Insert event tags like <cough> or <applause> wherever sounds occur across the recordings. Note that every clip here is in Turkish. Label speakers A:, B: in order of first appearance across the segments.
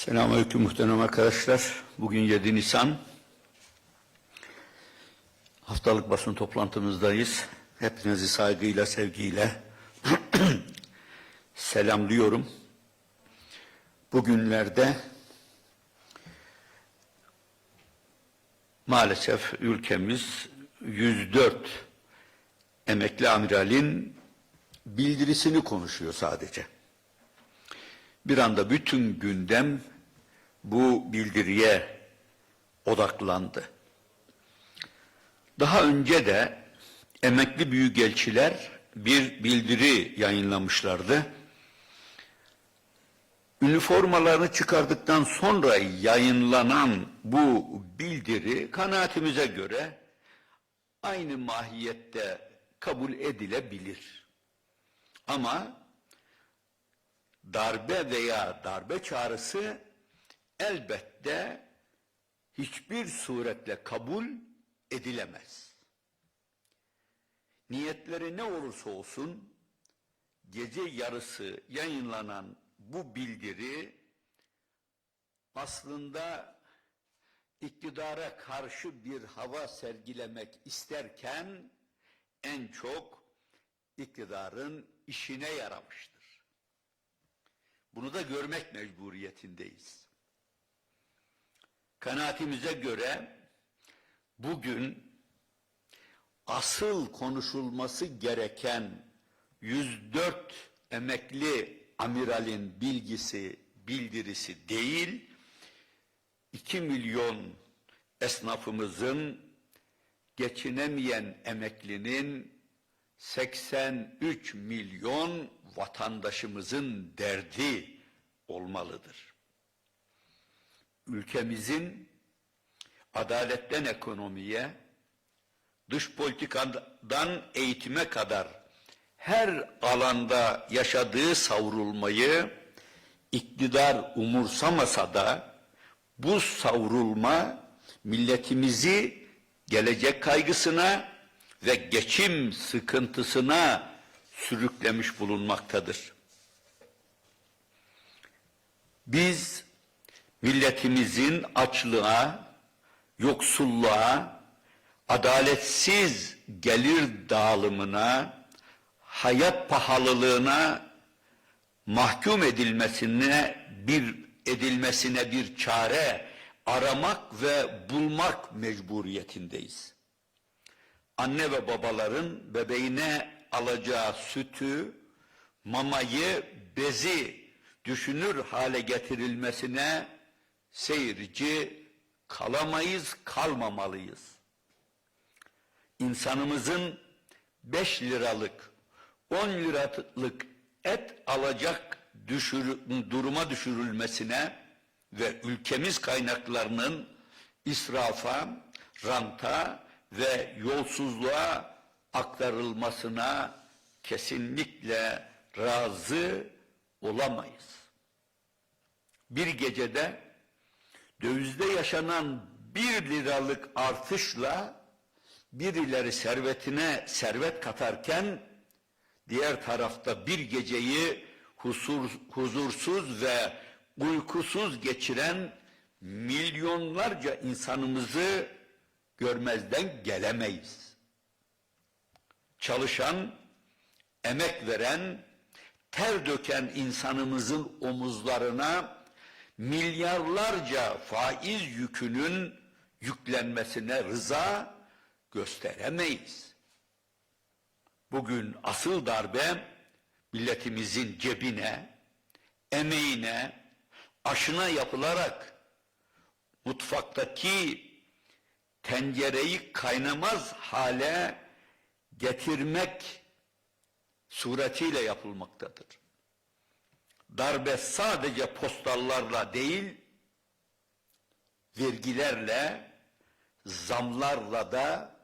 A: Selamünaleyküm muhterem arkadaşlar. Bugün 7 Nisan. Haftalık basın toplantımızdayız. Hepinizi saygıyla, sevgiyle <clears throat> selamlıyorum. Bugünlerde maalesef ülkemiz 104 emekli amiralin bildirisini konuşuyor sadece. Bir anda bütün gündem bu bildiriye odaklandı. Daha önce de emekli büyükelçiler bir bildiri yayınlamışlardı. Üniformalarını çıkardıktan sonra yayınlanan bu bildiri kanaatimize göre aynı mahiyette kabul edilebilir. Ama darbe veya darbe çağrısı elbette hiçbir suretle kabul edilemez. Niyetleri ne olursa olsun gece yarısı yayınlanan bu bildiri aslında iktidara karşı bir hava sergilemek isterken en çok iktidarın işine yaramıştır. Bunu da görmek mecburiyetindeyiz. Kanaatimize göre bugün asıl konuşulması gereken 104 emekli amiralin bilgisi, bildirisi değil, 2 milyon esnafımızın geçinemeyen emeklinin 83 milyon vatandaşımızın derdi olmalıdır. Ülkemizin adaletten ekonomiye, dış politikadan eğitime kadar her alanda yaşadığı savrulmayı iktidar umursamasa da bu savrulma milletimizi gelecek kaygısına ve geçim sıkıntısına sürüklemiş bulunmaktadır. Biz milletimizin açlığa, yoksulluğa, adaletsiz gelir dağılımına, hayat pahalılığına mahkum edilmesine bir edilmesine bir çare aramak ve bulmak mecburiyetindeyiz. Anne ve babaların bebeğine alacağı sütü, mamayı, bezi düşünür hale getirilmesine seyirci kalamayız, kalmamalıyız. İnsanımızın 5 liralık, 10 liralık et alacak düşür, duruma düşürülmesine ve ülkemiz kaynaklarının israfa, ranta ve yolsuzluğa aktarılmasına kesinlikle razı olamayız. Bir gecede dövizde yaşanan bir liralık artışla birileri servetine servet katarken diğer tarafta bir geceyi husur, huzursuz ve uykusuz geçiren milyonlarca insanımızı görmezden gelemeyiz. Çalışan, emek veren, ter döken insanımızın omuzlarına milyarlarca faiz yükünün yüklenmesine rıza gösteremeyiz. Bugün asıl darbe milletimizin cebine, emeğine, aşına yapılarak mutfaktaki tencereyi kaynamaz hale getirmek suretiyle yapılmaktadır. Darbe sadece postallarla değil, vergilerle, zamlarla da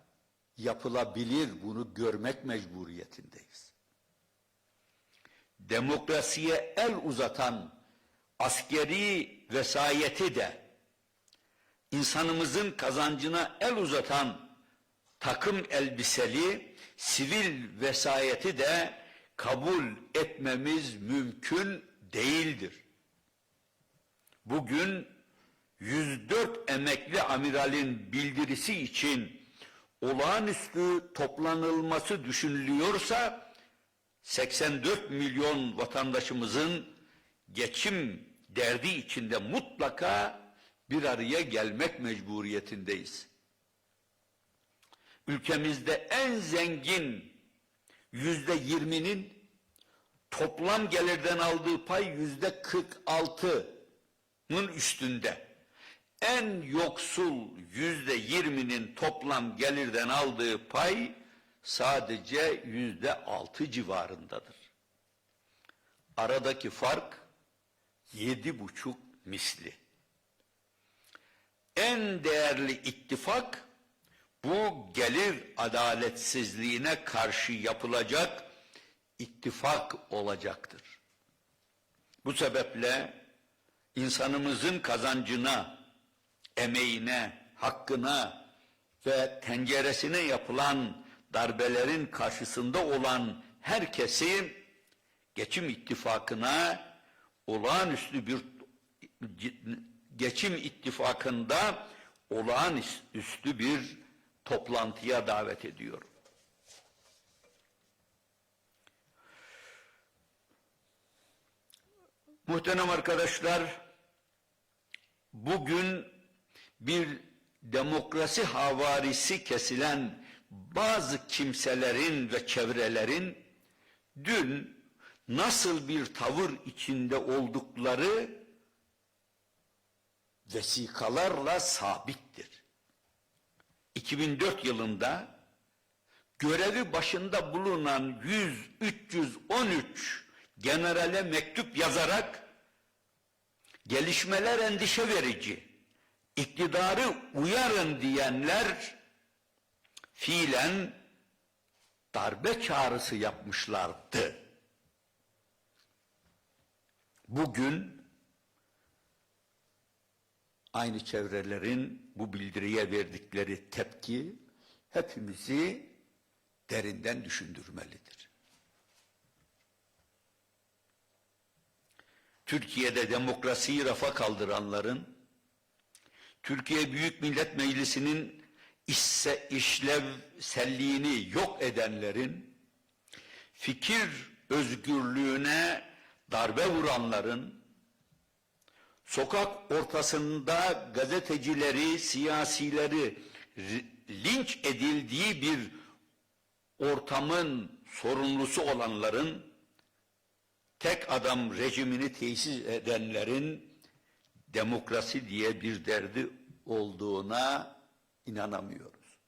A: yapılabilir. Bunu görmek mecburiyetindeyiz. Demokrasiye el uzatan askeri vesayeti de insanımızın kazancına el uzatan takım elbiseli sivil vesayeti de kabul etmemiz mümkün değildir. bugün 104 emekli amiralin bildirisi için olağanüstü toplanılması düşünülüyorsa 84 milyon vatandaşımızın geçim derdi içinde mutlaka bir araya gelmek mecburiyetindeyiz. Ülkemizde en zengin yüzde yirminin toplam gelirden aldığı pay yüzde 46'nın üstünde. En yoksul yüzde yirminin toplam gelirden aldığı pay sadece yüzde altı civarındadır. Aradaki fark yedi buçuk misli. En değerli ittifak bu gelir adaletsizliğine karşı yapılacak ittifak olacaktır. Bu sebeple insanımızın kazancına, emeğine, hakkına ve tenceresine yapılan darbelerin karşısında olan herkesi geçim ittifakına olağanüstü bir geçim ittifakında olağanüstü bir toplantıya davet ediyorum. Muhterem arkadaşlar, bugün bir demokrasi havarisi kesilen bazı kimselerin ve çevrelerin dün nasıl bir tavır içinde oldukları vesikalarla sabittir. 2004 yılında görevi başında bulunan 100 313 generale mektup yazarak gelişmeler endişe verici, iktidarı uyarın diyenler fiilen darbe çağrısı yapmışlardı. Bugün aynı çevrelerin bu bildiriye verdikleri tepki hepimizi derinden düşündürmelidir. Türkiye'de demokrasiyi rafa kaldıranların, Türkiye Büyük Millet Meclisi'nin isse işlevselliğini yok edenlerin, fikir özgürlüğüne darbe vuranların, sokak ortasında gazetecileri, siyasileri linç edildiği bir ortamın sorumlusu olanların, tek adam rejimini tesis edenlerin demokrasi diye bir derdi olduğuna inanamıyoruz.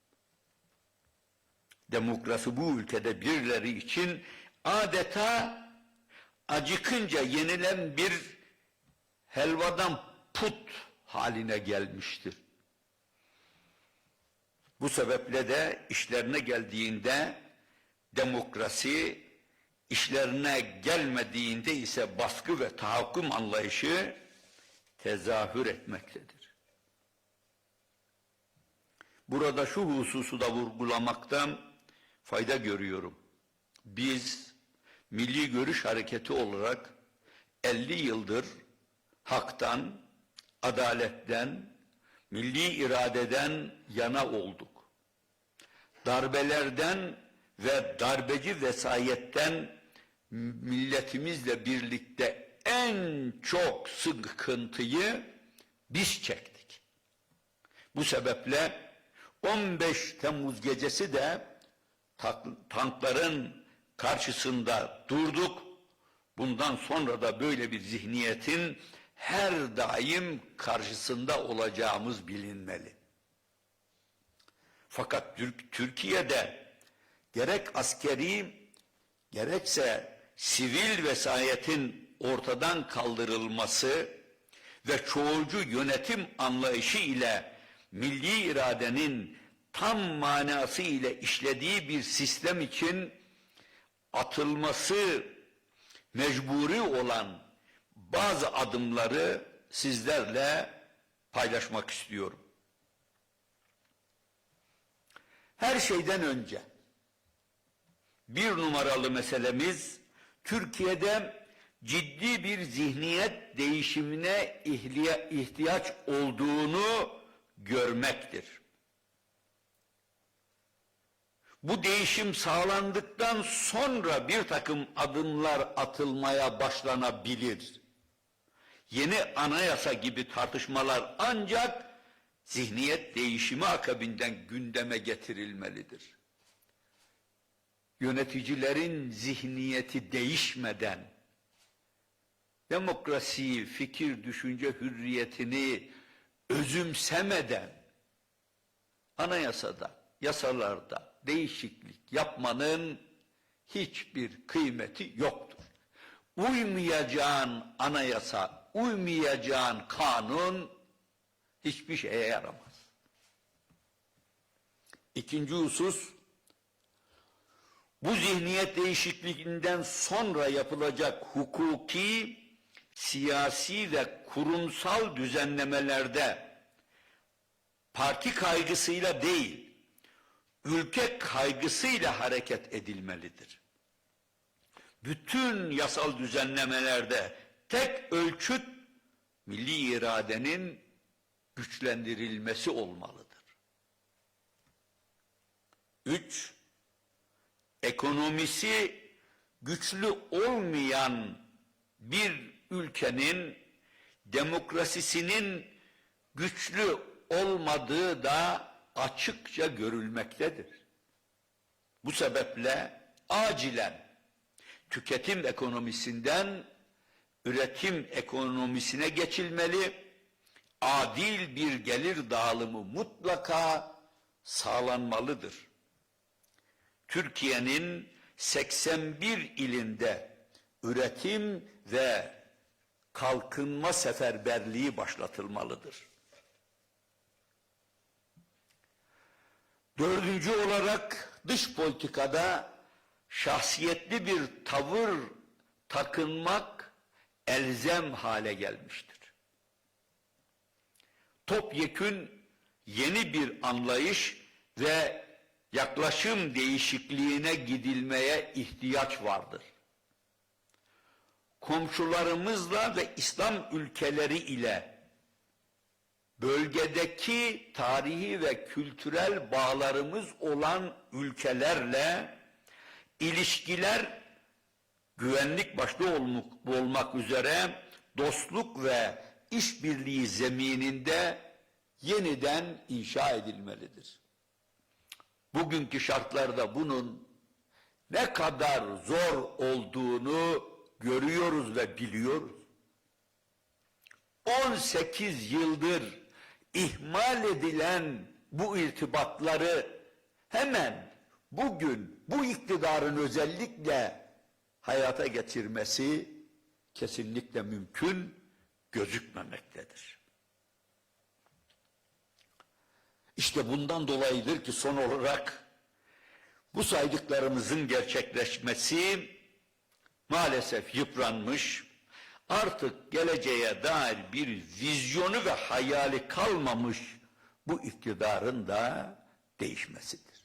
A: Demokrasi bu ülkede birileri için adeta acıkınca yenilen bir helvadan put haline gelmiştir. Bu sebeple de işlerine geldiğinde demokrasi, işlerine gelmediğinde ise baskı ve tahakküm anlayışı tezahür etmektedir. Burada şu hususu da vurgulamaktan fayda görüyorum. Biz Milli Görüş Hareketi olarak 50 yıldır haktan, adaletten, milli iradeden yana olduk. Darbelerden ve darbeci vesayetten milletimizle birlikte en çok sıkıntıyı biz çektik. Bu sebeple 15 Temmuz gecesi de tankların karşısında durduk. Bundan sonra da böyle bir zihniyetin her daim karşısında olacağımız bilinmeli. Fakat Türkiye'de gerek askeri gerekse sivil vesayetin ortadan kaldırılması ve çoğulcu yönetim anlayışı ile milli iradenin tam manası ile işlediği bir sistem için atılması mecburi olan bazı adımları sizlerle paylaşmak istiyorum. Her şeyden önce bir numaralı meselemiz Türkiye'de ciddi bir zihniyet değişimine ihtiyaç olduğunu görmektir. Bu değişim sağlandıktan sonra bir takım adımlar atılmaya başlanabilir. Yeni anayasa gibi tartışmalar ancak zihniyet değişimi akabinden gündeme getirilmelidir. Yöneticilerin zihniyeti değişmeden demokrasi, fikir, düşünce hürriyetini özümsemeden anayasada, yasalarda değişiklik yapmanın hiçbir kıymeti yoktur. Uymayacağın anayasa, uymayacağın kanun hiçbir şeye yaramaz. İkinci husus, bu zihniyet değişikliğinden sonra yapılacak hukuki, siyasi ve kurumsal düzenlemelerde parti kaygısıyla değil, ülke kaygısıyla hareket edilmelidir. Bütün yasal düzenlemelerde tek ölçüt milli iradenin güçlendirilmesi olmalıdır. Üç, ekonomisi güçlü olmayan bir ülkenin demokrasisinin güçlü olmadığı da açıkça görülmektedir. Bu sebeple acilen tüketim ekonomisinden üretim ekonomisine geçilmeli, adil bir gelir dağılımı mutlaka sağlanmalıdır. Türkiye'nin 81 ilinde üretim ve kalkınma seferberliği başlatılmalıdır. Dördüncü olarak dış politikada şahsiyetli bir tavır takınmak elzem hale gelmiştir. Topyekün yeni bir anlayış ve yaklaşım değişikliğine gidilmeye ihtiyaç vardır. Komşularımızla ve İslam ülkeleri ile bölgedeki tarihi ve kültürel bağlarımız olan ülkelerle ilişkiler güvenlik başta olmak, üzere dostluk ve işbirliği zemininde yeniden inşa edilmelidir. Bugünkü şartlarda bunun ne kadar zor olduğunu görüyoruz ve biliyoruz. 18 yıldır ihmal edilen bu irtibatları hemen bugün bu iktidarın özellikle hayata geçirmesi kesinlikle mümkün gözükmemektedir. İşte bundan dolayıdır ki son olarak bu saydıklarımızın gerçekleşmesi maalesef yıpranmış, artık geleceğe dair bir vizyonu ve hayali kalmamış bu iktidarın da değişmesidir.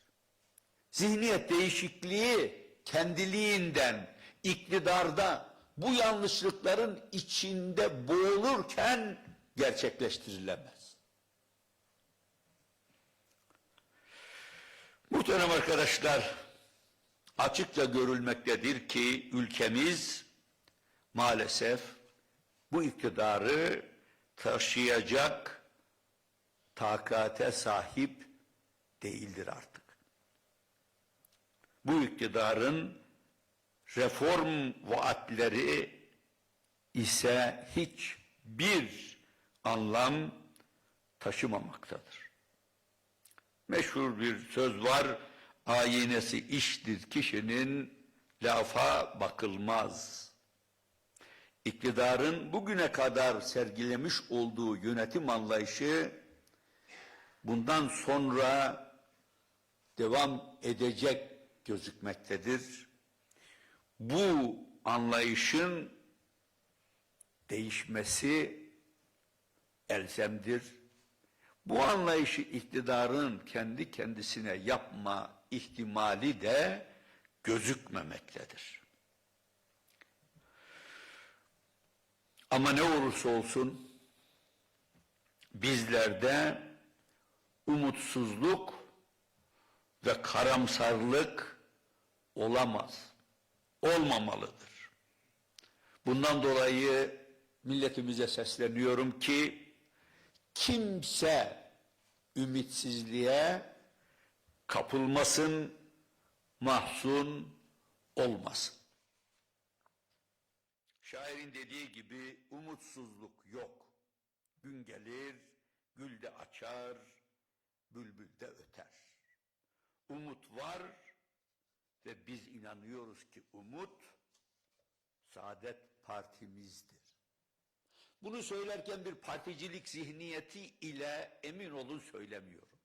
A: Zihniyet değişikliği kendiliğinden iktidarda bu yanlışlıkların içinde boğulurken gerçekleştirilemez. Muhterem arkadaşlar, açıkça görülmektedir ki ülkemiz maalesef bu iktidarı taşıyacak takate sahip değildir artık. Bu iktidarın reform vaatleri ise hiçbir anlam taşımamaktadır. Meşhur bir söz var, ayinesi iştir kişinin lafa bakılmaz. İktidarın bugüne kadar sergilemiş olduğu yönetim anlayışı bundan sonra devam edecek gözükmektedir. Bu anlayışın değişmesi elzemdir. Bu anlayışı iktidarın kendi kendisine yapma ihtimali de gözükmemektedir. Ama ne olursa olsun bizlerde umutsuzluk ve karamsarlık olamaz. Olmamalıdır. Bundan dolayı milletimize sesleniyorum ki kimse ümitsizliğe kapılmasın, mahzun olmasın. Şairin dediği gibi umutsuzluk yok. Gün gelir, gül de açar, bülbül de öter. Umut var ve biz inanıyoruz ki umut Saadet Partimizdir. Bunu söylerken bir particilik zihniyeti ile emin olun söylemiyorum.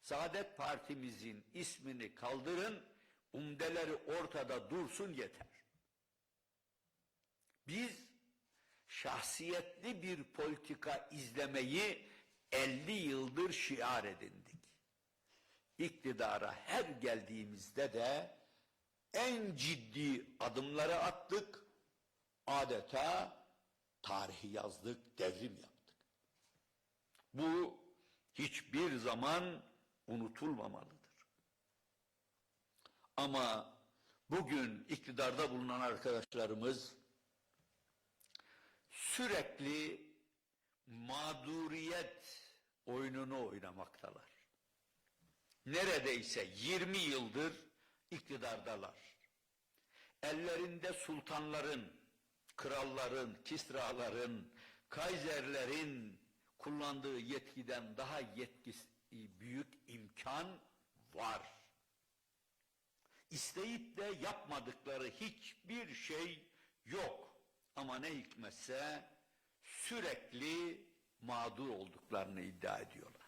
A: Saadet Partimizin ismini kaldırın, umdeleri ortada dursun yeter. Biz şahsiyetli bir politika izlemeyi 50 yıldır şiar edindik. İktidara her geldiğimizde de en ciddi adımları attık. Adeta tarihi yazdık, devrim yaptık. Bu hiçbir zaman unutulmamalıdır. Ama bugün iktidarda bulunan arkadaşlarımız sürekli mağduriyet oyununu oynamaktalar. Neredeyse 20 yıldır iktidardalar. Ellerinde sultanların, kralların, kisraların, kaiserlerin kullandığı yetkiden daha yetkisi büyük imkan var. İsteyip de yapmadıkları hiçbir şey yok. Ama ne hikmetse sürekli mağdur olduklarını iddia ediyorlar.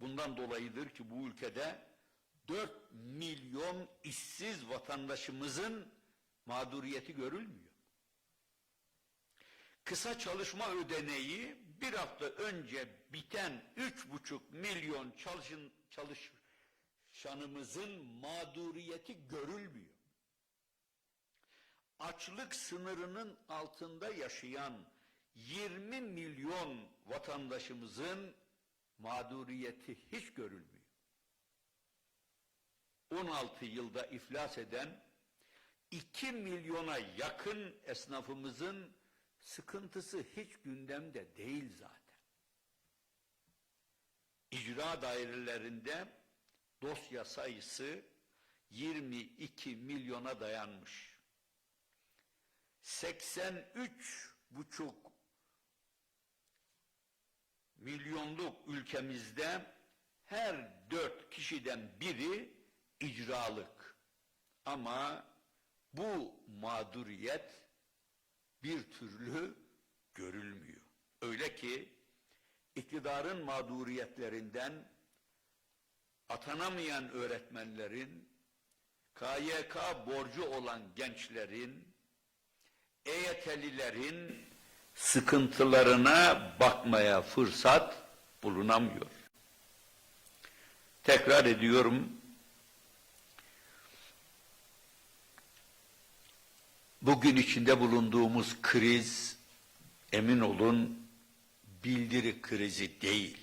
A: Bundan dolayıdır ki bu ülkede 4 milyon işsiz vatandaşımızın mağduriyeti görülmüyor. Kısa çalışma ödeneği bir hafta önce biten 3,5 milyon çalışın, çalışanımızın mağduriyeti görülmüyor. Açlık sınırının altında yaşayan 20 milyon vatandaşımızın mağduriyeti hiç görülmüyor. 16 yılda iflas eden 2 milyona yakın esnafımızın sıkıntısı hiç gündemde değil zaten. İcra dairelerinde dosya sayısı 22 milyona dayanmış. 83 buçuk milyonluk ülkemizde her dört kişiden biri icralık. Ama bu mağduriyet bir türlü görülmüyor. Öyle ki iktidarın mağduriyetlerinden atanamayan öğretmenlerin, KYK borcu olan gençlerin, EYT'lilerin sıkıntılarına bakmaya fırsat bulunamıyor. Tekrar ediyorum, bugün içinde bulunduğumuz kriz, emin olun, bildiri krizi değil.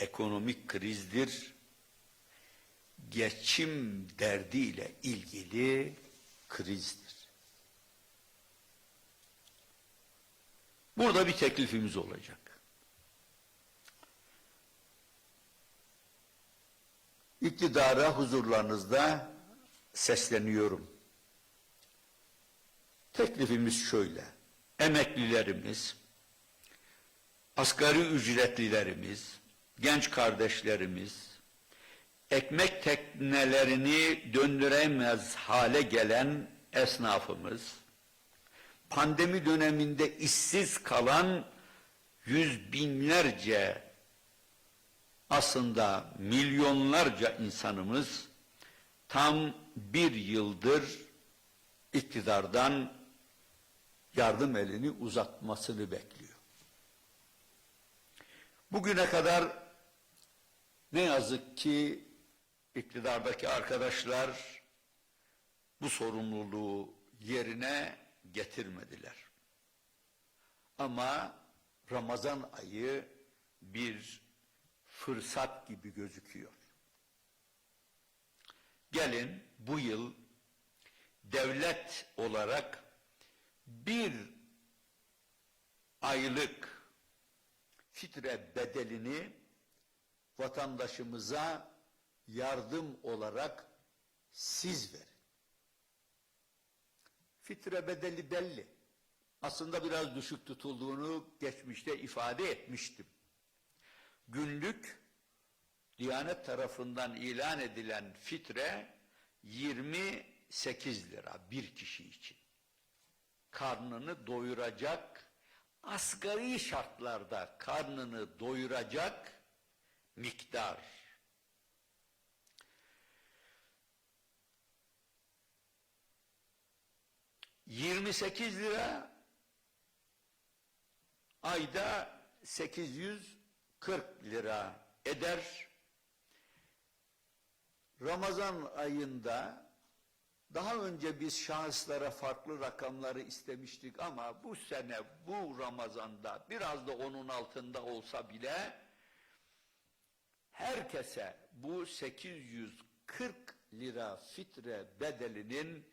A: Ekonomik krizdir, geçim derdiyle ilgili krizdir. Burada bir teklifimiz olacak. İktidara huzurlarınızda sesleniyorum. Teklifimiz şöyle. Emeklilerimiz, asgari ücretlilerimiz, genç kardeşlerimiz, ekmek teknelerini döndüremez hale gelen esnafımız, pandemi döneminde işsiz kalan yüz binlerce aslında milyonlarca insanımız tam bir yıldır iktidardan yardım elini uzatmasını bekliyor. Bugüne kadar ne yazık ki iktidardaki arkadaşlar bu sorumluluğu yerine getirmediler. Ama Ramazan ayı bir fırsat gibi gözüküyor. Gelin bu yıl devlet olarak bir aylık fitre bedelini vatandaşımıza yardım olarak siz verin. Fitre bedeli belli. Aslında biraz düşük tutulduğunu geçmişte ifade etmiştim. Günlük Diyanet tarafından ilan edilen fitre 28 lira bir kişi için. Karnını doyuracak, asgari şartlarda karnını doyuracak miktar. Yirmi sekiz lira ayda 840 lira eder. Ramazan ayında daha önce biz şahıslara farklı rakamları istemiştik ama bu sene bu Ramazan'da biraz da onun altında olsa bile herkese bu 840 lira fitre bedelinin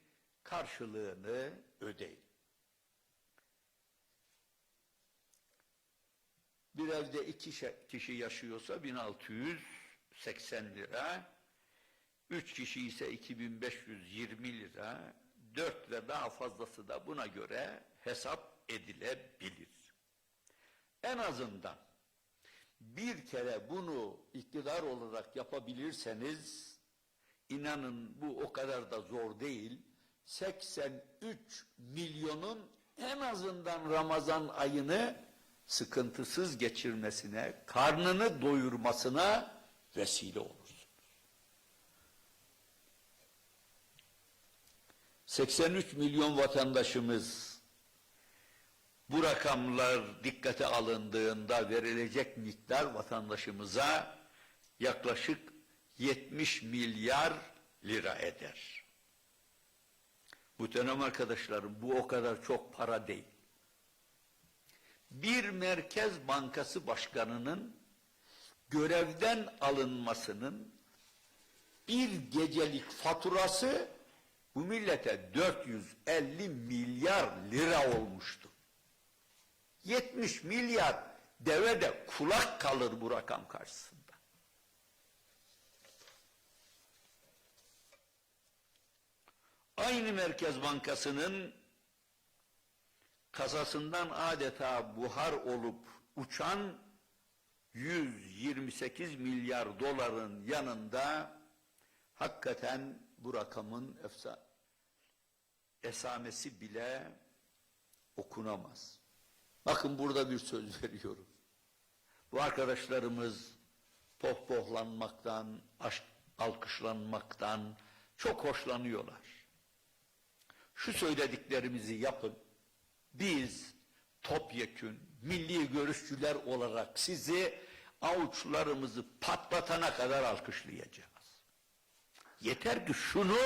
A: karşılığını ödeyin. Bir evde iki kişi yaşıyorsa 1680 lira, üç kişi ise 2520 lira, dört ve daha fazlası da buna göre hesap edilebilir. En azından bir kere bunu iktidar olarak yapabilirseniz, inanın bu o kadar da zor değil, 83 milyonun en azından Ramazan ayını sıkıntısız geçirmesine, karnını doyurmasına vesile olursunuz. 83 milyon vatandaşımız bu rakamlar dikkate alındığında verilecek miktar vatandaşımıza yaklaşık 70 milyar lira eder. Bu dönem arkadaşlarım bu o kadar çok para değil. Bir merkez bankası başkanının görevden alınmasının bir gecelik faturası bu millete 450 milyar lira olmuştu. 70 milyar deve de kulak kalır bu rakam karşısında. Aynı Merkez Bankası'nın kasasından adeta buhar olup uçan 128 milyar doların yanında hakikaten bu rakamın efsa, esamesi bile okunamaz. Bakın burada bir söz <laughs> veriyorum. Bu arkadaşlarımız pohpohlanmaktan, aşk, alkışlanmaktan çok hoşlanıyorlar. Şu söylediklerimizi yapın. Biz topyekün milli görüşçüler olarak sizi avuçlarımızı patlatana kadar alkışlayacağız. Yeter ki şunu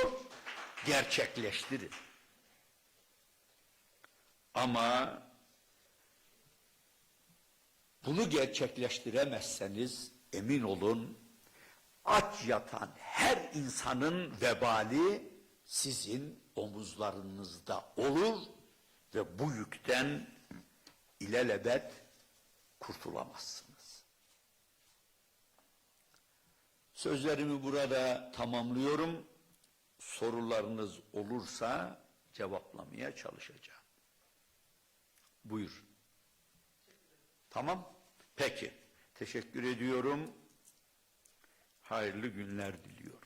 A: gerçekleştirin. Ama bunu gerçekleştiremezseniz emin olun aç yatan her insanın vebali sizin omuzlarınızda olur ve bu yükten ilelebet kurtulamazsınız. Sözlerimi burada tamamlıyorum. Sorularınız olursa cevaplamaya çalışacağım. Buyur. Tamam. Peki. Teşekkür ediyorum. Hayırlı günler diliyorum.